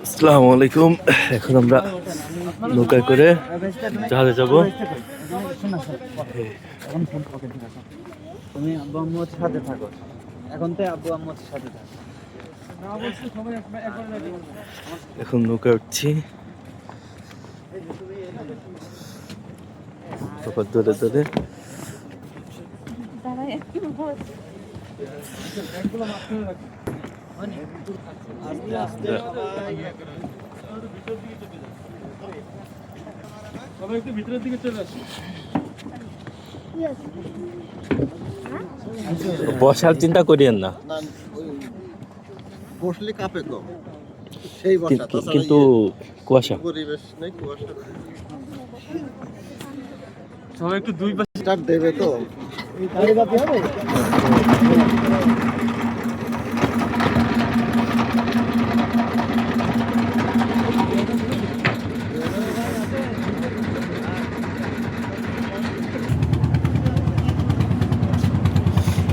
আসসালামু আলাইকুম। এখন আমরা নৌকায় করে জাহাজে যাব। এখন ফোন পকেটে রাখো তুমি আব্বু আম্মুর সাথে থাকো। এখন তো আব্বু আম্মুর সাথে থাকো। এখন নৌকায় উঠছি। তারপর বসার চিন্তা করিয়েন না। বসলে কাপে তো। সেই বসা কিন্তু- কিন্তু কুয়াশা। ইয়ে পরিবেশ নেই কুয়াশা সবাই একটু দুই পাশে স্টার্ট দেবে তো। গাড়ি বাতি হবে?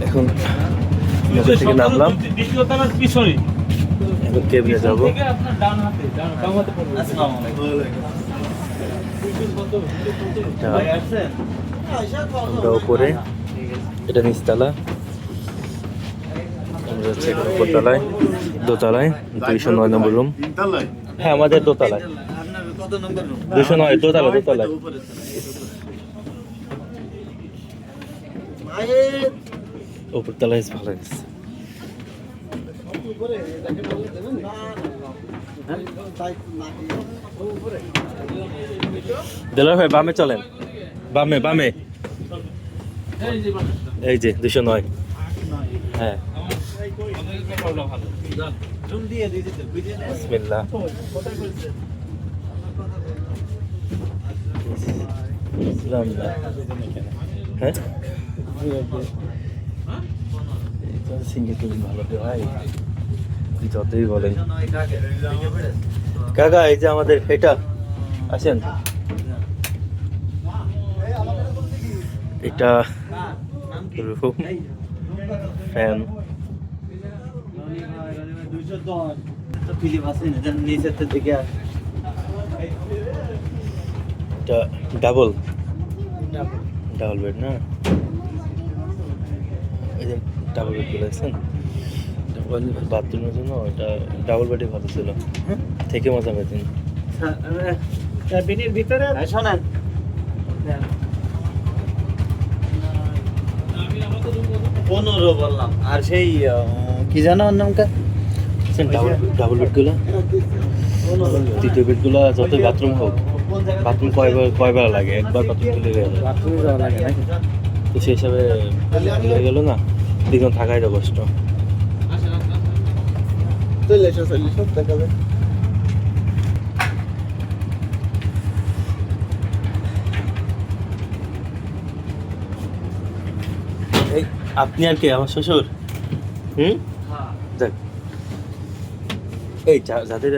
এখন থেকে নামলাম। এখন কেবিনে যাব। আমরা উপরে। এটা নিচতলা। আমরা দোতলায়, দুইশো নয় নম্বর রুম হ্যাঁ আমাদের দোতলায়। দুশো নয়, দোতলা, দোতলায়। ভালো উপরে না তাই না দেলার ভাই, বামে চলেন। বামে বামে। এই যে, দুশো নয়। হ্যাঁ। বিসমিল্লাহ। হ্যাঁ? সিঙ্গি ভালো ভাই যতই বলেন। কাকা এই যে আমাদের এটা আসেন। এটা রুম ফ্যান। এটা ডাবল ডাবল বেড না? ডাবল বেডগুলো আছেন বাথরুমের জন্য এটা ডাবল বেডই ভালো ছিল। থেকে মজা পেতেন ক্যাবিনের ভিতরে? শোনেন। পনেরো বললাম। আর সেই কি জানো ওর নামটা? ডাবল ডাবল বেডগুলো? তৃতীয় বেড যত বাথরুম হোক। বাথরুম কয়বার কয়বার লাগে? একবার বাথরুম তুলে গেল। বাথরুমে যাওয়া লাগে নাকি? তো সেই হিসাবে হয়ে গেল না? দুজন থাকাই তো কষ্ট দেখাবে। আপনি আর কে? আমার শ্বশুর? হুম? যাক এই যাদের